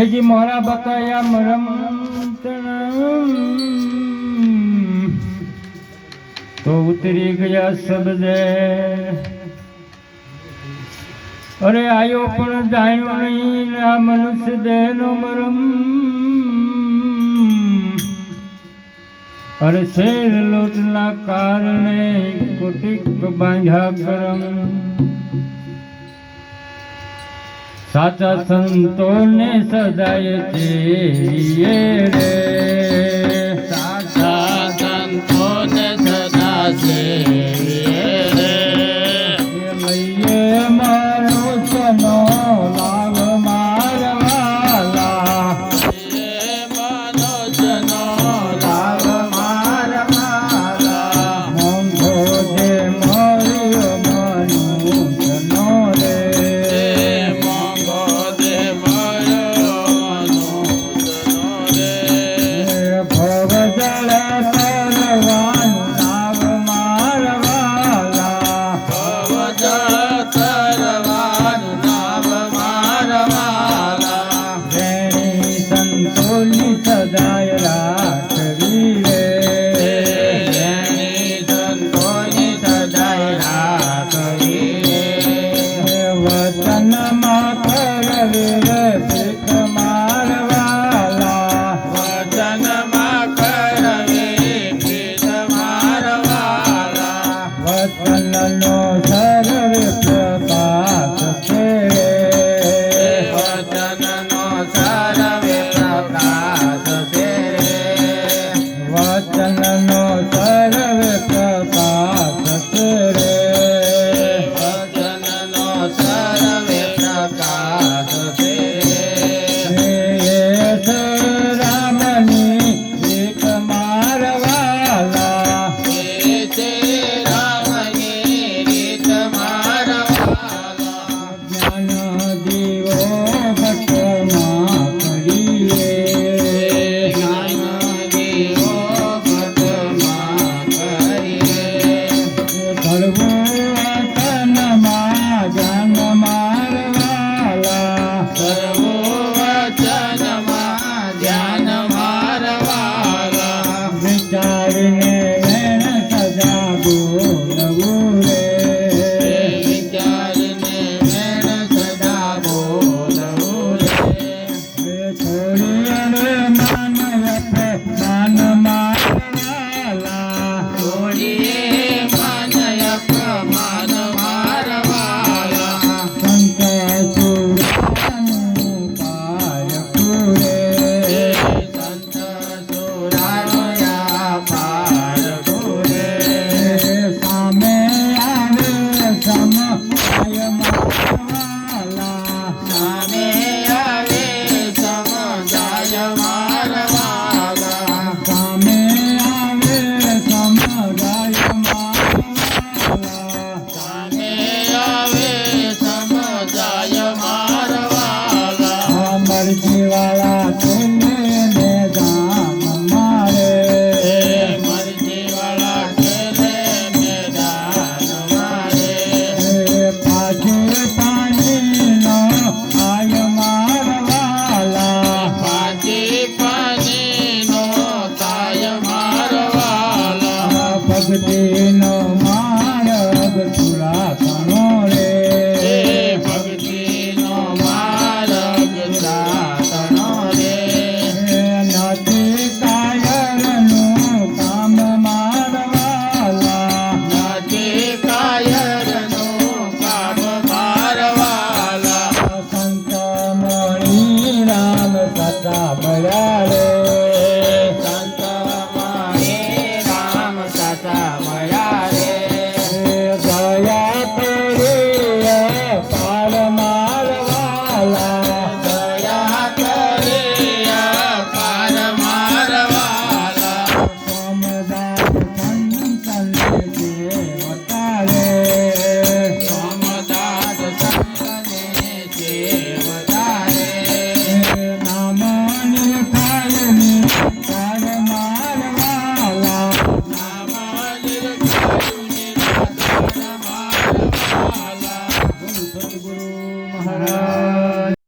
એજી મોરા બકાયા મરમ તો ઉતરી ગયા શબ્દે. અરે આયો પણ જાણ્યો નહીં આ મનુષ્ય દેહનો મરમ. અરે શેર લોટના કારણે કોટિક બાંધ્યા કરમ સાચા સંતોને સજાય છે રે.